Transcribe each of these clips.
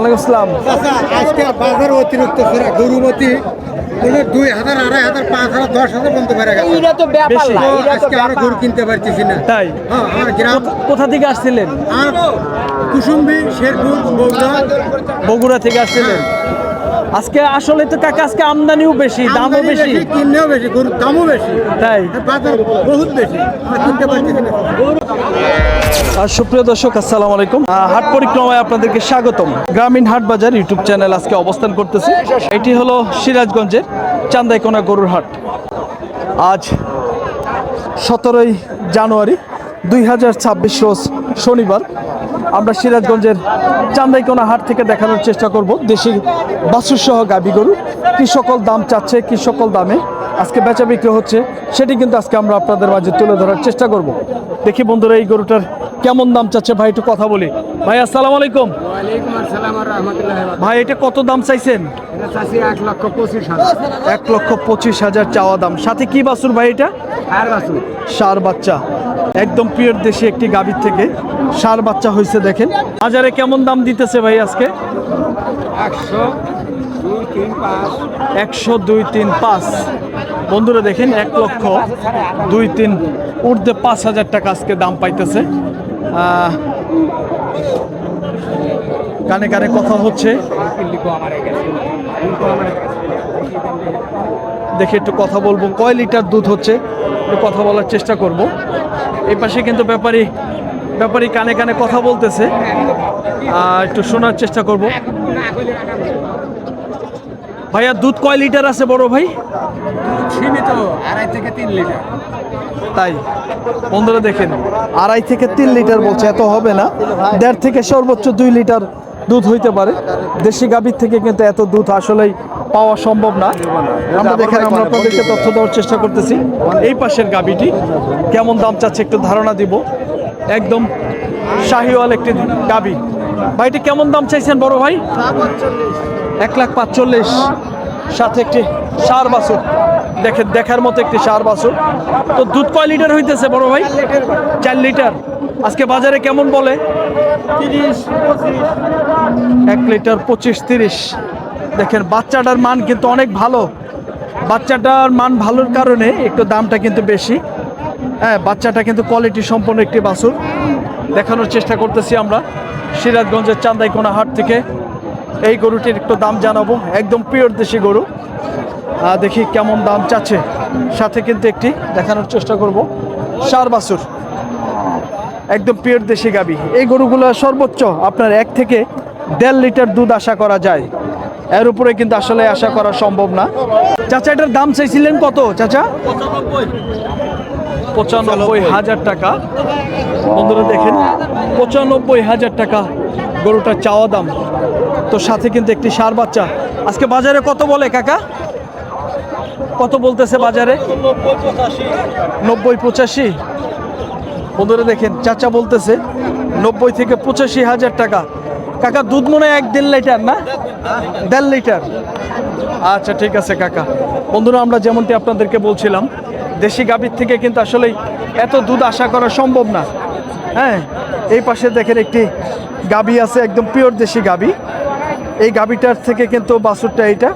ওয়ালাইকুম আসসালাম। আজকে বাজার অতিরিক্ত সেরা গরুমতি কোনো দুই হাজার আড়াই হাজার পাঁচ হাজার দশ হাজার পর্যন্ত বেড়ে গেছে। এটা তো ব্যাপার না তো এটা তো আজকে আমরা গরু কিনতে পারতেছি না। তাই? হ্যাঁ আমার গ্রাম কোথা- থেকে আসছিলেন? আর কুসুম্বি শেরপুর বগুড়া। থেকে আসছিলেন। আজকে আসলে তো কাকা আজকে আমদানিও বেশি দামও বেশি। কিনলেও বেশি গরুর দামও বেশি। তাই। বাজার বহুত বেশি কিনতে পারতেছি না। আর সুপ্রিয় দর্শক আসসালামু আলাইকুম। হাট পরিক্রমায় আপনাদেরকে স্বাগতম। গ্রামীণ হাট বাজার ইউটিউব চ্যানেল আজকে অবস্থান করতেছে। এটি হলো সিরাজগঞ্জের চান্দাইকোনা গরুর হাট। আজ সতেরোই জানুয়ারি দুই হাজার ছাব্বিশ রোজ শনিবার। আমরা সিরাজগঞ্জের চান্দাইকোনা হাট থেকে দেখানোর চেষ্টা করব দেশি বাছুরসহ গাবি গরু। কি সকল দাম চাচ্ছে কি সকল দামে আজকে বেচা বিক্রি হচ্ছে সেটি কিন্তু আজকে আমরা আপনাদের মাঝে তুলে ধরার চেষ্টা করব। দেখি বন্ধুরা এই গরুটার কেমন দাম চাচ্ছে? ভাই একটু কথা বলি। ভাই আসসালাম আলাইকুম। ভাই এটা কত দাম চাইছেন? এক লক্ষ পঁচিশ হাজার। চাওয়া দাম। সাথে কি বাসুর ভাই এটা? সার বাচ্চা। একদম পিওর দেশি একটি গাভীর থেকে সার বাচ্চা হয়েছে দেখেন। বাজারে কেমন দাম দিতেছে ভাই আজকে? একশো দুই তিন পাঁচ। বন্ধুরা দেখেন, এক লক্ষ দুই তিন, ঊর্ধ্বে পাঁচ হাজার টাকা আজকে দাম পাইতেছে। কানে কানে কথা হচ্ছে। দেখে একটু কথা বলব। কয় লিটার দুধ হচ্ছে? একটু কথা বলার চেষ্টা করব। এই পাশে কিন্তু ব্যাপারী ব্যাপারী কানে কানে কথা বলতেছে। আহ, একটু শোনার চেষ্টা করব। ভাইয়া দুধ কয় লিটার আছে বড় ভাই? সীমিত আড়াই থেকে তিন লিটার। তাই? বন্ধুরা দেখেন। আড়াই থেকে তিন লিটার বলছে এত হবে না। দেড় থেকে সর্বোচ্চ দুই লিটার দুধ হইতে পারে। দেশি গাভীর থেকে কিন্তু এত দুধ আসলেই পাওয়া সম্ভব না। আমরা দেখেন আমরা আপনাদেরকে তথ্য দেওয়ার চেষ্টা করতেছি। এই পাশের গাভীটি কেমন দাম চাচ্ছে একটু ধারণা দিব। একদম শাহিওয়াল একটি গাভী। ভাইটি কেমন দাম চাইছেন বড় ভাই? এক লাখ পাঁচচল্লিশ। সাথে একটি সার বাছুর। দেখে দেখার মতো একটি সার বাছুর। তো দুধ কয় লিটার হইতেছে বড় ভাই? চার লিটার। আজকে বাজারে কেমন বলে? এক লিটার পঁচিশ তিরিশ। দেখেন, বাচ্চাটার মান কিন্তু অনেক ভালো। বাচ্চাটার মান ভালোর কারণে একটু দামটা কিন্তু বেশি। হ্যাঁ বাচ্চাটা কিন্তু কোয়ালিটি সম্পন্ন একটি বাছুর। দেখানোর চেষ্টা করতেছি আমরা। সিরাজগঞ্জের চান্দাইকোনা হাট থেকে এই গরুটির একটু দাম জানাব। একদম পিওর দেশি গরু। দেখি কেমন দাম চাচ্ছে। সাথে কিন্তু একটি দেখানোর চেষ্টা করব। সার বাছুর। একদম পিওর দেশি গাবি। এই গরুগুলো সর্বোচ্চ আপনার এক থেকে দেড় লিটার দুধ আশা করা যায়। এর উপরে কিন্তু আসলে আশা করা সম্ভব না। চাচা, এটার দাম চাইছিলেন কত, চাচা? পঁচানব্বই হাজার টাকা। বন্ধুরা দেখেন, পঁচানব্বই হাজার টাকা গরুটার চাওয়া দাম। তো সাথে কিন্তু একটি সার বাচ্চা। আজকে বাজারে কত বলে কাকা? কত বলতেছে বাজারে? নব্বই পঁচাশি। বন্ধুরা দেখেন, চাচা বলতেছে নব্বই থেকে পঁচাশি হাজার টাকা। কাকা, দুধ মনে হয় এক দেড় লিটার না? দেড় লিটার। আচ্ছা ঠিক আছে কাকা। বন্ধুরা, আমরা যেমনটি আপনাদেরকে বলছিলাম, দেশি গাভীর থেকে কিন্তু আসলেই এত দুধ আশা করা সম্ভব না। হ্যাঁ এই পাশে দেখেন একটি গাভী আছে, একদম পিওর দেশি গাভী। এই গাভীটার থেকে কিন্তু বাসুরটা এইটা,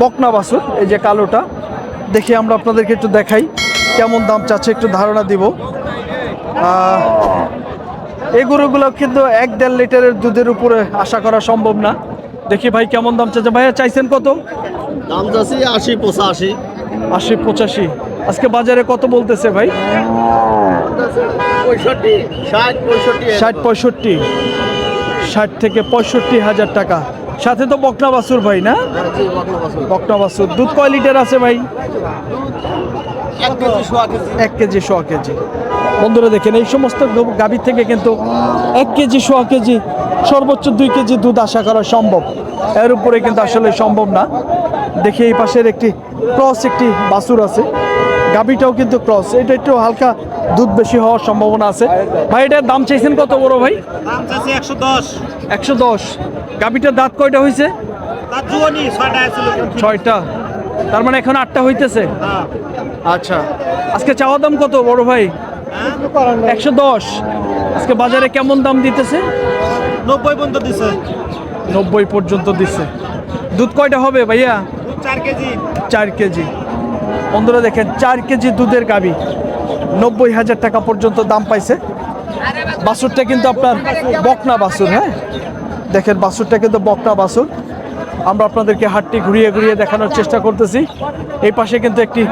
বকনা বাছুর, এই যে কালোটা। দেখি আমরা আপনাদেরকে একটু দেখাই কেমন দাম চাচ্ছে একটু ধারণা দিব। এই গরুগুলো কিন্তু এক দেড় লিটারের দুধের উপরে আশা করা সম্ভব না। দেখি ভাই কেমন দাম চাচ্ছে। ভাইয়া চাইছেন কত? দাম চাচ্ছি আশি পঁচাশি। আশি পঁচাশি। আজকে বাজারে কত বলতেছে ভাই? ষাট পঁয়ষট্টি। ষাট থেকে পঁয়ষট্টি হাজার টাকা। সাথে তো বকনা বাছুর ভাই, না? বকনা বাছুর। দুধ কয় লিটার আছে ভাই? এক কেজি সোয়া কেজি। বন্ধুরা দেখেন, এই সমস্ত গাভীর থেকে কিন্তু এক কেজি সোয়া কেজি, সর্বোচ্চ দুই কেজি দুধ আশা করা সম্ভব। এর উপরে কিন্তু আসলে সম্ভব না। দেখি এই পাশের একটি ক্রস একটি বাছুর আছে। গাভীটাও কিন্তু ক্রস এটা একটু হালকা দুধ বেশি হওয়ার সম্ভাবনা আছে। ভাই এটার দাম চাইছেন কত বড় ভাই? একশো দশ। একশো দশ। গাভীটার দাঁত কয়টা হয়েছে ছয়টা তার মানে এখন আটটা হইতেছে? আচ্ছা। আজকে চাওয়া দাম কত বড় ভাই? একশো দশ। আজকে বাজারে কেমন দাম দিতেছে? নব্বই পর্যন্ত দিছে। নব্বই পর্যন্ত দিছে। দুধ কয়টা হবে ভাইয়া? চার কেজি। চার কেজি। বন্ধুরা দেখেন চার কেজি দুধের গাবি নব্বই হাজার টাকা পর্যন্ত দাম পাইছে। বাসুরটা কিন্তু আপনার বকনা বাছুর হ্যাঁ? দেখেন বাসুরটা কিন্তু বকনা বাসুর আমরা আপনাদেরকে হাটটি ঘুরিয়ে ঘুরিয়ে দেখানোর চেষ্টা করতেছি। এই পাশে কিন্তু একটি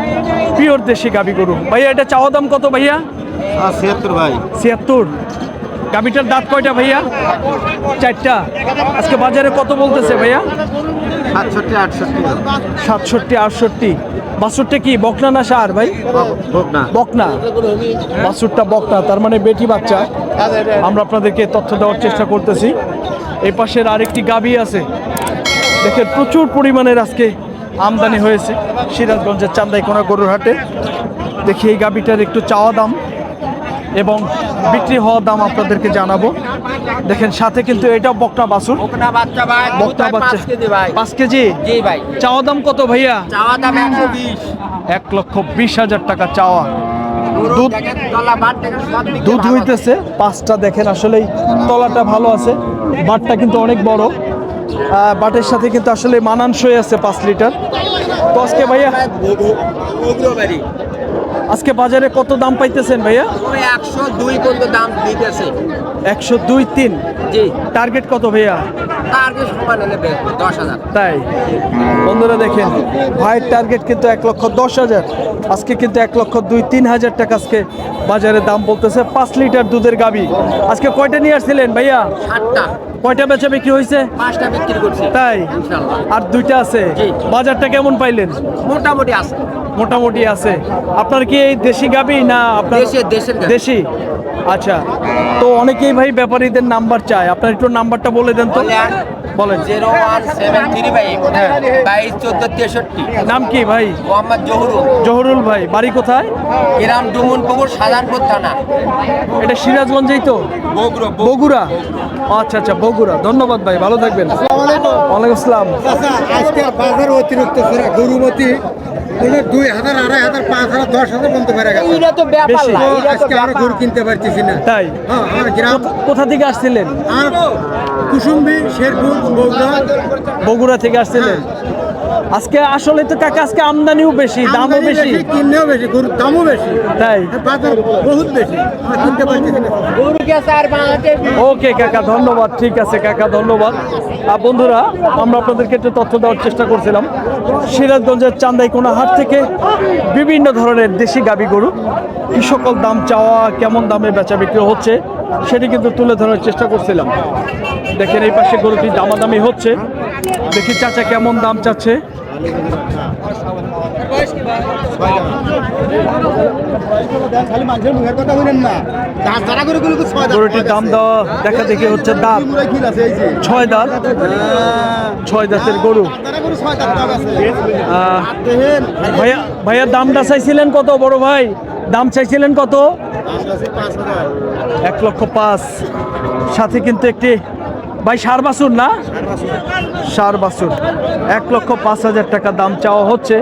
পিওর দেশি গাবি গরু। ভাইয়া এটা চাওয়া দাম কত ভাইয়া? ছিয়াত্তর ভাই। ছিয়াত্তর। গাবিটার দাঁত কয়টা ভাইয়া? চারটা। আজকে বাজারে কত বলতেছে ভাইয়া? সাতষট্টি আটষট্টি। সাতষট্টি আটষট্টি। বাছুরটা কি? বকনা না সার ভাই? বকনা। বাছুরটা বকনা তার মানে বেটি বাচ্চা। আমরা আপনাদেরকে তথ্য দেওয়ার চেষ্টা করতেছি। এই পাশের আরেকটি গাবি আছে। দেখেন প্রচুর পরিমাণের আজকে আমদানি হয়েছে সিরাজগঞ্জের চান্দাইকোনা গরুর হাটে। দেখি এই গাবিটার একটু চাওয়া দাম এবং বিক্রি হওয়ার দাম আপনাদেরকে জানাব। দেখেন সাথে কিন্তু এটা বকটা বাছুর। বকনা বাচ্চা ভাই বকনা বাচ্চা। পাঁচ কেজি ভাই। পাঁচ কেজি? জি ভাই। চাওয়া দাম কত ভাইয়া? চাওয়া দাম একশো বিশ। এক লক্ষ বিশ হাজার টাকা চাওয়া। দুধ দুধ হইতেছে। পাঁচটা দেখেন আসলেই তলাটা ভালো আছে। বাটটা কিন্তু অনেক বড়। বাটের সাথে কিন্তু আসলে মানানসই আছে পাঁচ লিটার। তো আজকে ভাইয়া আজকে বাজারে কত দাম পাইতেছেন ভাইয়া? একশো দুই পর্যন্ত দাম দিতেছে। একশো দুই তিন? জি। টার্গেট কত ভাইয়া? তার সমান হলে দশ হাজার। তাই? বন্ধুরা দেখেন ভাইয়ের টার্গেট কিন্তু এক লক্ষ দশ হাজার। আজকে কিন্তু এক লক্ষ দুই তিন হাজার টাকা আজকে বাজারে দাম বলতেছে পাঁচ লিটার দুধের গাবি। আজকে কয়টা নিয়ে আসছিলেন ভাইয়া? কয়টা বেচা বিক্রি হয়েছে? পাঁচটা বিক্রি করছি। তাই? আর দুইটা আছে। বাজারটা কেমন পাইলেন? মোটামুটি আছে। মোটামুটি আছে। আপনার কি এই দেশি গাবি না আপনার। দেশি আচ্ছা। তো অনেকেই ভাই ব্যাপারীদের নাম্বার চায়। আপনার একটু নাম্বারটা বলে দেন তো। বলেন। বলেন। Zero one seven three five বাইশ চোদ্দ তেষট্টি। নাম কি ভাই? মোহাম্মদ জহুরু জহরুল ভাই। বাড়ি কোথায়? গ্রাম ডুমুনপুকুর সাজানপুর থানা। এটা সিরাজগঞ্জেই তো? বগুড়ো বগুড়া। আচ্ছা আচ্ছা বগুড়া। ধন্যবাদ ভাই। ভালো থাকবেন। ওয়ালাইকুম আসসালাম। আচ্ছা আজকে বাজার অতিরিক্ত গরুমতি দুই হাজার আড়াই হাজার পাঁচ হাজার দশ হাজার পর্যন্ত বেড়ে গেছে। এটা তো ব্যাপার না তো এটা তো আজকে আরও গরু কিনতে পারতেছি না। তাই? হ্যাঁ আমার গ্রাম কোথা- কোথা থেকে আসছিলেন? আর কুসুম্বি শেরপুর বগুড়া। বগুড়া থেকে আসছিলেন? আজকে আসলে তো কাকা আজকে আমদানিও বেশি দামও বেশি কিনলেও বেশি গরুর দামও বেশি। তাই। বাজার বহুত বেশি কিনতে বাংলাতে? ওকে কাকা ধন্যবাদ ঠিক আছে কাকা ধন্যবাদ। আর বন্ধুরা আমরা আপনাদেরকে একটু তথ্য দেওয়ার চেষ্টা করছিলাম। সিরাজগঞ্জের চান্দাইকোনা হাট থেকে বিভিন্ন ধরনের দেশি গাবি গরু কি সকল দাম চাওয়া কেমন দামে বেচা বিক্রি হচ্ছে সেটি কিন্তু তুলে ধরার চেষ্টা করছিলাম। দেখেন এই পাশে গরুটি দামাদামি হচ্ছে। দেখি চাচা কেমন দাম চাচ্ছে? দাম দেখা ছয় ভাইয়া ভাইয়া, দামটা চাইছিলেন কত বড় ভাই? দাম চাইছিলেন কত? এক লক্ষ পাঁচ। সাথে কিন্তু একটি ভাই, সার বাছুর না? সার বাছুর। এক লক্ষ পাঁচ হাজার টাকা দাম চাওয়া হচ্ছে।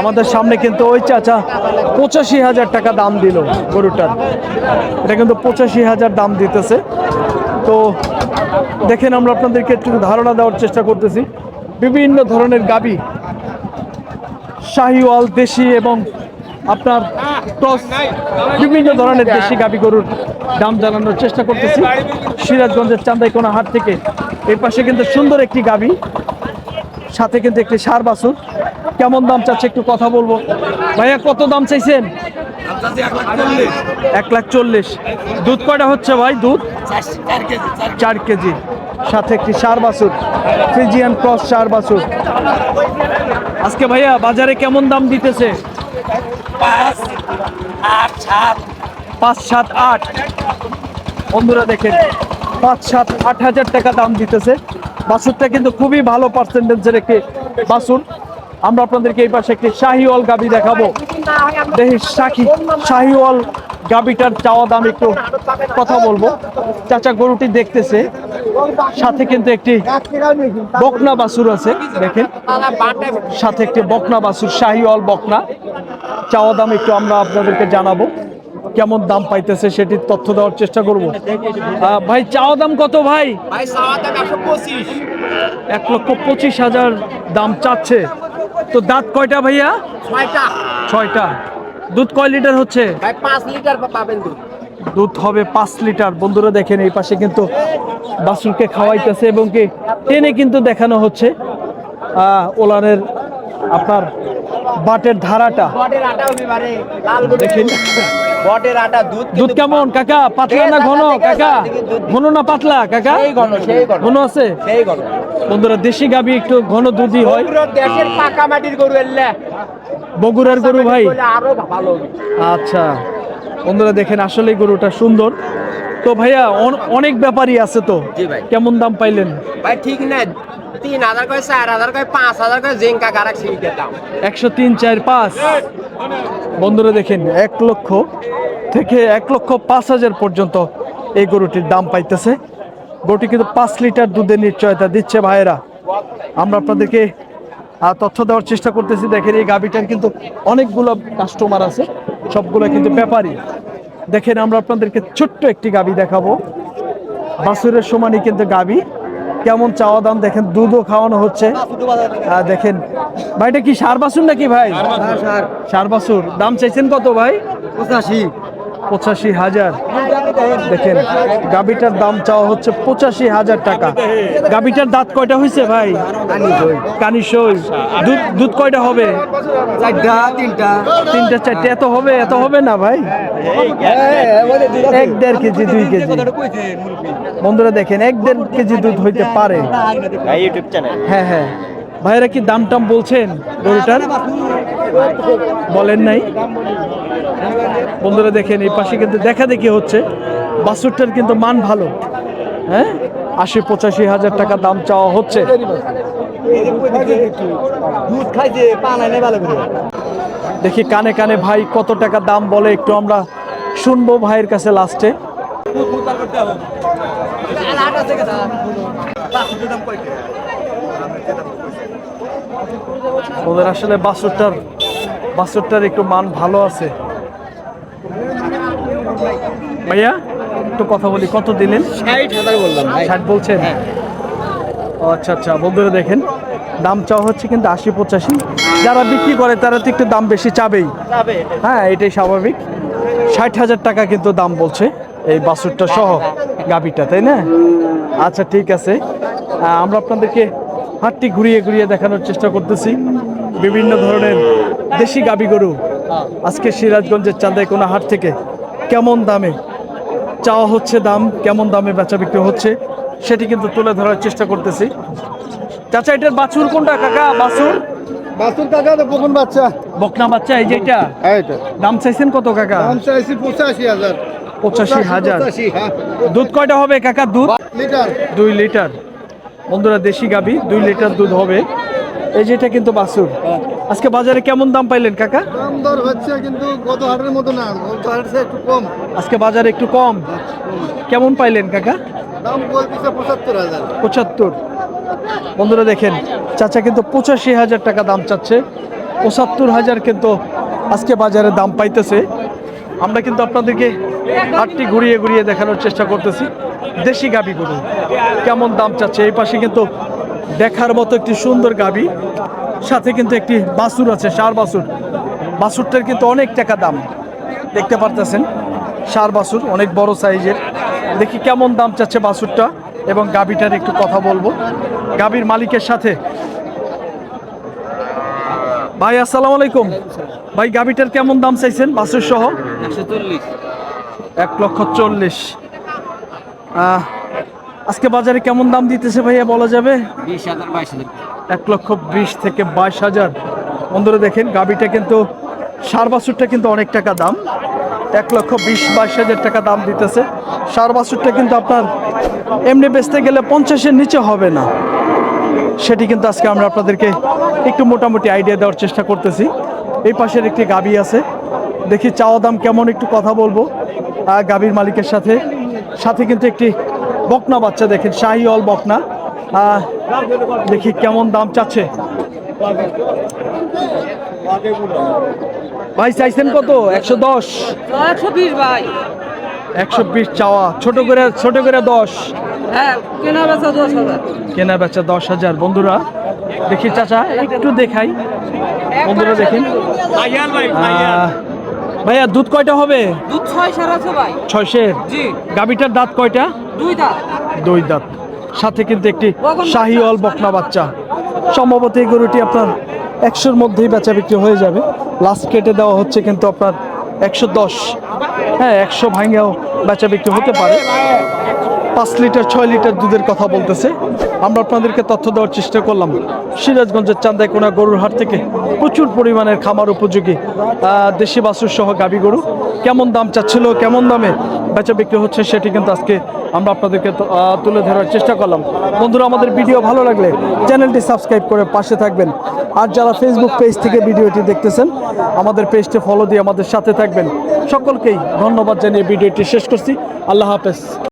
আমাদের সামনে কিন্তু ওই চাচা পঁচাশি হাজার টাকা দাম দিল গরুটার। এটা কিন্তু পঁচাশি হাজার দাম দিতেছে। তো দেখেন আমরা আপনাদেরকে একটু ধারণা দেওয়ার চেষ্টা করতেছি। বিভিন্ন ধরনের গাবি, শাহিওয়াল, দেশি এবং আপনার ক্রস বিভিন্ন ধরনের দেশি গাবি গরুর দাম জানানোর চেষ্টা করতেছি। সিরাজগঞ্জের চান্দাইকোনা হাট থেকে এই পাশে কিন্তু সুন্দর একটি গাবি, সাথে কিন্তু একটি সার বাছুর। কেমন দাম চাচ্ছে একটু কথা বলব? ভাইয়া, কত দাম চাইছেন? এক লাখ চল্লিশ। দুধ কয়টা হচ্ছে ভাই? দুধ? চার কেজি। সাথে একটি সার বাছুর, ফ্রিজিয়ান ক্রস সার বাছুর। আজকে ভাইয়া বাজারে কেমন দাম দিতেছে? পাঁচ সাত আট। বন্ধুরা দেখেন, পাঁচ সাত আট হাজার টাকা দাম দিতেছে। বাছুরটা কিন্তু খুবই ভালো পার্সেন্টেজের একটি বাছুর আমরা আপনাদেরকে এই পাশে একটি শাহিওয়াল গাবি দেখাবো। দেখি শাহি শাহিওয়াল গাবিটার চাওয়া দাম একটু কথা বলব। চাচা গরুটি দেখতেছে। সাথে কিন্তু একটি বকনা বাছুর আছে দেখেন। সাথে একটি বকনা বাছুর শাহিওয়াল বকনা। চাওয়া দাম একটু আমরা আপনাদেরকে জানাব। কেমন দাম পাইতেছে সেটির তথ্য দেওয়ার চেষ্টা করব। ভাই চাওয়া দাম কত ভাই? এক লক্ষ পঁচিশ হাজার দাম চাচ্ছে। তো দাঁত কয়টা ভাইয়া? ছয়টা। ছয়টা। দুধ কয় লিটার হচ্ছে? ভাই পাঁচ লিটার পাবেন দুধ। দুধ হবে পাঁচ লিটার। বন্ধুরা দেখেন এই পাশে কিন্তু বাসুরকে খাওয়াইতেছে এবং কি টেনে কিন্তু দেখানো হচ্ছে। ওলানের আপনার বাটের ধারাটা। দেখেন। বটের আটা দুধ দুধ কেমন? কাকা পাতলা না ঘন? কাকা ঘন না পাতলা? কাকা সেই ঘন, সেই ঘন। ঘন আছে? সেই গরু বন্ধুরা দেশি গাবি একটু ঘন দুধই হয়। দেশের পাকা মাটির গরু এলে। বগুড়ার গরু ভাই। আরও ভালো আচ্ছা। বন্ধুরা দেখেন আসলে গরুটা সুন্দর। তো ভাইয়া অনেক ব্যাপারই আছে তো। কেমন দাম পাইলেন? ভাই ঠিক না তিন হাজার করে চার হাজার করে পাঁচ হাজার দাম? একশো তিন চার পাঁচ। বন্ধুরা দেখেন এক লক্ষ থেকে এক লক্ষ পাঁচ হাজার পর্যন্ত এই গরুটির দাম পাইতেছে। গরুটি কিন্তু পাঁচ লিটার দুধের নিশ্চয়তা দিচ্ছে ভাইয়েরা। আমরা আপনাদেরকে আহ, তথ্য দেওয়ার চেষ্টা করতেছি। দেখেন এই গাবিটার কিন্তু অনেকগুলো কাস্টমার আছে সবগুলো কিন্তু ব্যাপারী। দেখেন আমরা আপনাদেরকে ছোট্ট একটি গাবি দেখাবো। বাসুরের সমানই কিন্তু গাবি কেমন চাওয়া দাম দেখেন দুধও খাওয়ানো হচ্ছে। দেখেন ভাই এটা কি সার বাসুর নাকি ভাই? সার বাসুর। দাম চাইছেন কত ভাই? পঁচাশি। পঁচাশি হাজার। দেখেন গাবিটার দাম চাওয়া হচ্ছে পঁচাশি হাজার টাকা। গাবিটার দাঁত কয়টা হয়েছে ভাই? কানি সই। দুধ দুধ কয়টা হবে? তিনটা। চারটে। এত হবে এত হবে না ভাই? এক দেড় কেজি দুই কেজি। বন্ধুরা দেখেন এক দেড় কেজি দুধ হইতে পারে। হ্যাঁ হ্যাঁ। ভাইরা কি দাম টাম বলছেন গরুটার? বলেন নাই। বন্ধুরা দেখেন, এই পাশে কিন্তু দেখা দেখি হচ্ছে। বাছুরটার কিন্তু মান ভালো। হ্যাঁ? আশি পঁচাশি হাজার টাকা দাম চাওয়া হচ্ছে। দেখি কানে কানে ভাই কত টাকা দাম বলে একটু আমরা শুনব ভাইয়ের কাছে লাস্টে। ওদের আসলে বাছুরটার বাছুরটার একটু মান ভালো আছে। ভাইয়া একটু কথা বলি কত দিলেন? ষাট হাজার বললাম ষাট বলছেন? ও আচ্ছা আচ্ছা বন্ধুরা দেখেন দাম চাওয়া হচ্ছে কিন্তু আশি পঁচাশি। যারা বিক্রি করে তারা তো একটু দাম বেশি চাবেই। হ্যাঁ এটাই স্বাভাবিক। ষাট হাজার টাকা কিন্তু দাম বলছে এই বাছুরটা সহ গাবিটা তাই না? আচ্ছা ঠিক আছে। আমরা আপনাদেরকে হাটটি ঘুরিয়ে ঘুরিয়ে দেখানোর চেষ্টা করতেছি। বিভিন্ন ধরনের দেশি গাবি গরু আজকে সিরাজগঞ্জের চাঁদাইকোনা হাট থেকে কেমন দামে চাওয়া হচ্ছে দাম কেমন দামে বেচা বিক্রি হচ্ছে সেটি কিন্তু তুলে ধরার চেষ্টা করতেছি। চাচা এটার বাছুর কোনটা কাকা? বাছুর? বাসুর কাকা তো কখন বাচ্চা। বকনা বাচ্চা এই যে এটা? দাম চাইছেন কত কাকা? দাম চাইছি পঁচাশি হাজার। পঁচাশি হাজার। হ্যাঁ। দুধ কয়টা হবে কাকা? দুধ? লিটার। দুই লিটার। বন্ধুরা দেশি গাবি দুই লিটার দুধ হবে। এই যে এটা কিন্তু বাসুর আজকে বাজারে কেমন দাম পাইলেন কাকা? দাম দর হচ্ছে কিন্তু গত হাটের মতো না গত হাটের চেয়ে একটু কম। আজকে বাজারে একটু কম। কেমন পাইলেন কাকা? দাম বলতেছে পঁচাত্তর হাজার। পঁচাত্তর। বন্ধুরা দেখেন চাচা কিন্তু পঁচাশি হাজার টাকা দাম চাচ্ছে। পঁচাত্তর হাজার কিন্তু আজকে বাজারে দাম পাইতেছে। আমরা কিন্তু আপনাদেরকে হাটটি ঘুরিয়ে ঘুরিয়ে দেখানোর চেষ্টা করতেছি। দেশি গাবি গরু কেমন দাম চাচ্ছে? এই পাশে কিন্তু দেখার মতো একটি সুন্দর গাবি। সাথে কিন্তু একটি বাসুর আছে সার বাসুর। বাসুরটার কিন্তু অনেক টাকা দাম। দেখতে পারতেছেন সার বাসুর অনেক বড় সাইজের। দেখি কেমন দাম চাচ্ছে বাসুরটা এবং গাবিটার একটু কথা বলব। গাবির মালিকের সাথে। ভাই আসসালামু আলাইকুম। ভাই গাবিটার কেমন দাম চাইছেন? বাসুর সহ এক লক্ষ চল্লিশ। আহ, আজকে বাজারে কেমন দাম দিতেছে ভাইয়া বলা যাবে? বিশ হাজার বাইশ হাজার। এক লক্ষ বিশ থেকে বাইশ হাজার। বন্ধুরা দেখেন গাবিটা কিন্তু সার বাছুরটা কিন্তু অনেক টাকা দাম। এক লক্ষ বিশ বাইশ হাজার টাকা দাম দিতেছে। সার বাছুরটা কিন্তু আপনার এমনি বেচতে গেলে পঞ্চাশের নিচে হবে না। সেটি কিন্তু আজকে আমরা আপনাদেরকে একটু মোটামুটি আইডিয়া দেওয়ার চেষ্টা করতেছি। এই পাশের একটি গাবি আছে। দেখি চাওয়া দাম কেমন একটু কথা বলব। গাবির মালিকের সাথে। সাথে কিন্তু একটি বকনা বাচ্চা দেখেন শাহি অল বকনা। আহ, দেখি কেমন দাম চাচ্ছে। ভাই চাইছেন কত? একশো দশ। একশো বিশ ভাই। একশো বিশ চাওয়া। ছোট করে ছোট করে দশ। হ্যাঁ কেনা বেচা দশ হাজার। কেনা বেচা দশ হাজার। বন্ধুরা দেখি চাচা একটু দেখাই। বন্ধুরা দেখেন আহ, ভাইয়া দুধ কয়টা হবে? দুধ ছয় সার আছে ভাই। ছয়শের জি। গাবিটার দাঁত কয়টা? দুই দাঁত? দুই দাঁত। সাথে কিন্তু একটি শাহিওয়াল বকনা বাচ্চা। সম্ভবত এই গরুটি আপনার একশোর মধ্যেই বেচা বিক্রি হয়ে যাবে। লাস্ট কেটে দেওয়া হচ্ছে কিন্তু আপনার একশো দশ। হ্যাঁ একশো ভাঙেও বেচা বিক্রি হতে পারে। পাঁচ লিটার, ছয় লিটার দুধের কথা বলতেছে। আমরা আপনাদেরকে তথ্য দেওয়ার চেষ্টা করলাম। সিরাজগঞ্জের চান্দাইকোনা গরুর হাট থেকে প্রচুর পরিমাণের খামার উপযোগী দেশি বাসুর সহ গাবি গরু। কেমন দাম চাচ্ছিল, কেমন দামে বেচা বিক্রি হচ্ছে সেটি কিন্তু আজকে আমরা আপনাদেরকে তুলে ধরার চেষ্টা করলাম। বন্ধুরা, আমাদের ভিডিও ভালো লাগলে চ্যানেলটি সাবস্ক্রাইব করে পাশে থাকবেন। আর যারা ফেসবুক পেজ থেকে ভিডিওটি দেখতেছেন, আমাদের পেজটি ফলো দিয়ে আমাদের সাথে থাকবেন। সকলকেই ধন্যবাদ জানিয়ে ভিডিওটি শেষ করছি। আল্লাহ হাফেজ।